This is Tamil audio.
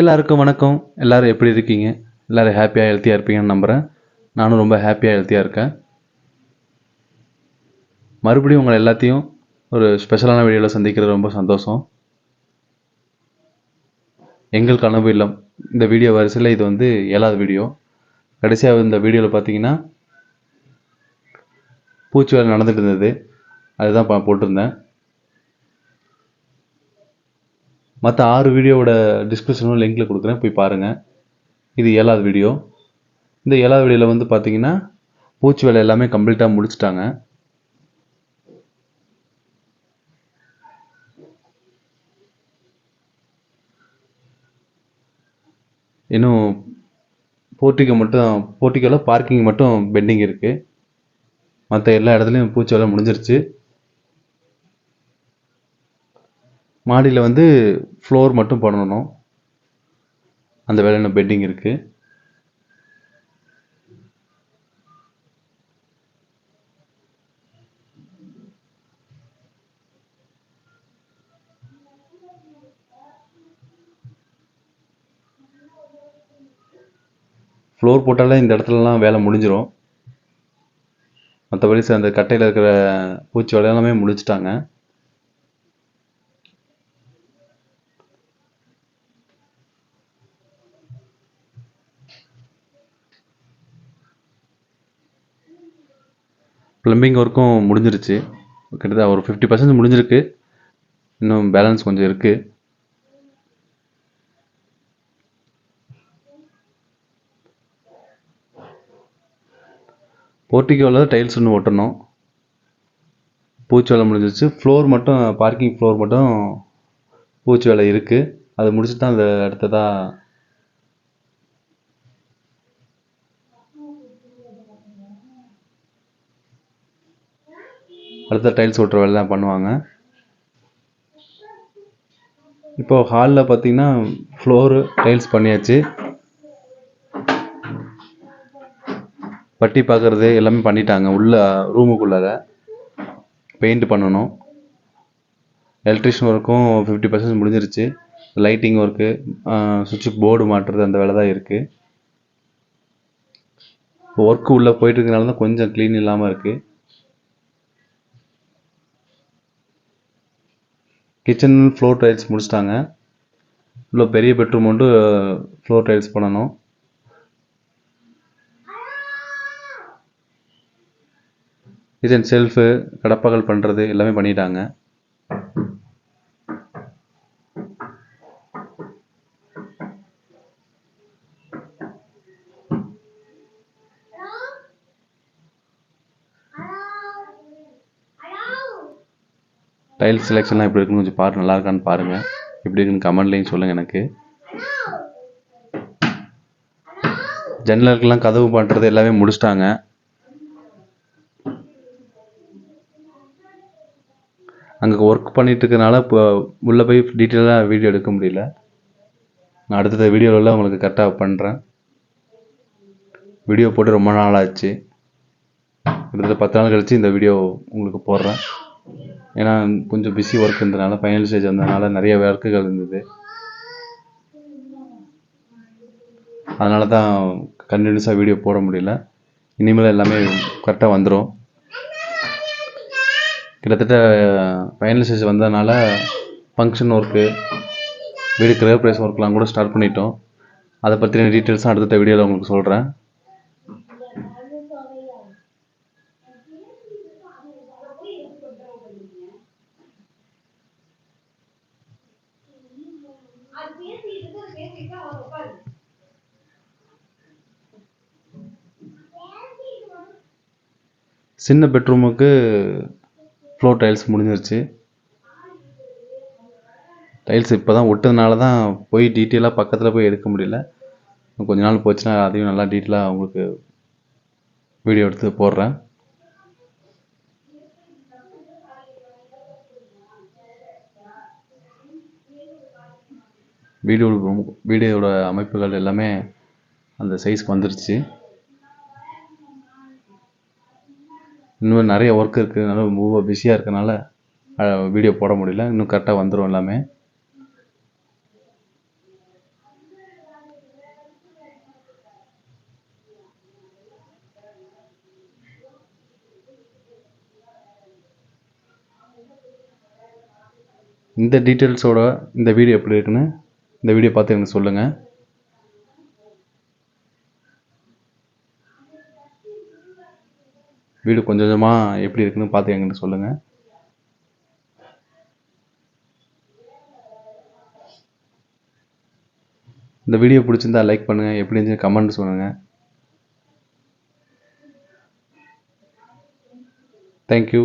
எல்லாருக்கும் வணக்கம். எல்லோரும் எப்படி இருக்கீங்க? எல்லோரும் ஹாப்பியாக ஹெல்த்தியாக இருப்பீங்கன்னு நம்புகிறேன் நானும் ரொம்ப ஹாப்பியாக ஹெல்த்தியாக இருக்கேன். மறுபடியும் உங்களை எல்லாத்தையும் ஒரு ஸ்பெஷலான வீடியோவில் சந்திக்கிறது ரொம்ப சந்தோஷம். எங்கள் கனவு இல்லம். இந்த வீடியோ வரிசையில் இது வந்து ஏழாவது வீடியோ. கடைசியாக இந்த வீடியோவில் பார்த்தீங்கன்னா பூச்சி வேலை நடந்துட்டு இருந்தது. அதுதான் பா போட்டிருந்தேன். மற்ற ஆறு வீடியோவோட டிஸ்கிரிப்ஷனும் லிங்க்கில் கொடுக்குறேன். போய் பாருங்கள் இது ஏழாவது வீடியோ. இந்த ஏழாவது வீடியோவில் வந்து பார்த்தீங்கன்னா பூச்சி வேலை எல்லாமே கம்ப்ளீட்டாக முடிச்சிட்டாங்க. இன்னும் போர்ட்டிகோ மட்டும் போர்ட்டிகோவில் பார்க்கிங் மட்டும் பெண்டிங் இருக்குது மற்ற எல்லா இடத்துலையும் பூச்சி வேலை முடிஞ்சிருச்சு. மாடியில் வந்து ஃப்ளோர் மட்டும் பண்ணணும். அந்த வேலை இன்னும் பெட்டிங் இருக்குது ஃப்ளோர் போட்டாலே இந்த இடத்துலலாம் வேலை முடிஞ்சிடும் மற்றபடி அந்த கட்டையில் இருக்கிற பூச்சி வேலை எல்லாமே முடிச்சிட்டாங்க. ப்ளம்பிங் ஒர்க்கும் முடிஞ்சிருச்சு. கிட்டத்தட்ட ஒரு ஃபிஃப்டி பர்சன்ட் முடிஞ்சிருக்கு. இன்னும் பேலன்ஸ் கொஞ்சம் இருக்குது போர்ட்டிகோவில் டைல்ஸ் ஒன்று ஒட்டணும். பூச்சி வேலை முடிஞ்சிருச்சு. ஃப்ளோர் மட்டும் பார்க்கிங் ஃப்ளோர் மட்டும் பூச்சி வேலை இருக்குது அது முடிச்சுட்டு தான் அந்த அடுத்ததாக அடுத்த டைல்ஸ் ஒட்டுற வேலை தான் பண்ணுவாங்க இப்போது ஹாலில் பார்த்தீங்கன்னா ஃப்ளோரு டைல்ஸ் பண்ணியாச்சு. பட்டி பார்க்குறது எல்லாமே பண்ணிட்டாங்க. உள்ள ரூமுக்குள்ளார பெயிண்ட் பண்ணணும். எலக்ட்ரிஷியன் ஒர்க்கும் ஃபிஃப்டி பர்சன்ட் முடிஞ்சிருச்சு. லைட்டிங் ஒர்க்கு சுவிட்ச் போர்டு மாட்டுறது அந்த வேலை தான் இருக்குது ஒர்க்கு உள்ளே போயிட்டு இருக்கனால தான் கொஞ்சம் க்ளீன் இல்லாமல் இருக்குது கிச்சன் ஃப்ளோர் டைல்ஸ் முடிச்சிட்டாங்க. உள்ள பெரிய பெட்ரூம் வந்து ஃப்ளோர் டைல்ஸ் பண்ணணும். கிச்சன் செல்ஃபு கடப்பகல் பண்ணுறது எல்லாமே பண்ணிட்டாங்க. டைல்ஸ் செலெக்ஷன்லாம் எப்படி இருக்குன்னு கொஞ்சம் பாரு நல்லா இருக்கான்னு பாருங்கள் எப்படி இருக்குன்னு கமெண்ட்லேயும் சொல்லுங்கள் எனக்கு. ஜன்னலுக்கெல்லாம் கதவு பண்ணுறது எல்லாமே முடிச்சிட்டாங்க. அங்கே ஒர்க் பண்ணிட்டு இருக்கனால இப்போ உள்ளே போய் டீட்டெயிலாக வீடியோ எடுக்க முடியல. நான் அடுத்த வீடியோவில் உங்களுக்கு கரெக்டாக பண்ணுறேன் வீடியோ போட்டு ரொம்ப நாள் ஆச்சு கிட்டத்தட்ட பத்து நாள் கழித்து இந்த வீடியோ உங்களுக்கு போடுறேன். ஏன்னா கொஞ்சம் பிஸி ஒர்க் இருந்ததுனால ஃபைனல் ஸ்டேஜ் வந்ததுனால நிறைய ஒர்க்குகள் இருந்தது. அதனால தான் கண்டினியூஸாக வீடியோ போட முடியல. இனிமேல் எல்லாமே கரெக்டாக வந்துடும் கிட்டத்தட்ட ஃபைனல் ஸ்டேஜ் வந்ததுனால ஃபங்க்ஷன் ஒர்க்கு வீடு கிரகப்பிரவேசம் ஒர்க்லாம் கூட ஸ்டார்ட் பண்ணிட்டோம். அதை பற்றின டீட்டெயில்ஸும் அடுத்த வீடியோவில் உங்களுக்கு சொல்கிறேன் சின்ன பெட்ரூமுக்கு ஃப்ளோர் டைல்ஸ் முடிஞ்சிருச்சு. டைல்ஸ் இப்போ தான் ஒட்டதுனால தான் போய் டீட்டெயிலாக பக்கத்தில் போய் எடுக்க முடியல. கொஞ்ச நாள் போச்சுன்னா அதையும் நல்லா டீட்டெயிலாக உங்களுக்கு வீடியோ எடுத்து போடுறேன். வீடியோ வீடியோவோட அமைப்புகள் எல்லாமே அந்த சைஸ்க்கு வந்துருச்சு. இன்னும் நிறைய ஒர்க் இருக்கிறதுனால ரொம்ப பிஸியாக இருக்கனால வீடியோ போட முடியல. இன்னும் கரெக்டாக வந்துடும் எல்லாமே. இந்த டீட்டெயில்ஸோட இந்த வீடியோ எப்படி இருக்குன்னு இந்த வீடியோ பார்த்து எனக்கு சொல்லுங்கள் வீடு கொஞ்சம் கொஞ்சமாக எப்படி இருக்குன்னு பார்த்து எங்கிட்ட சொல்லுங்கள் இந்த வீடியோ பிடிச்சிருந்தா லைக் பண்ணுங்கள் எப்படி இருந்துச்சு கமெண்ட் சொல்லுங்கள் தேங்க்யூ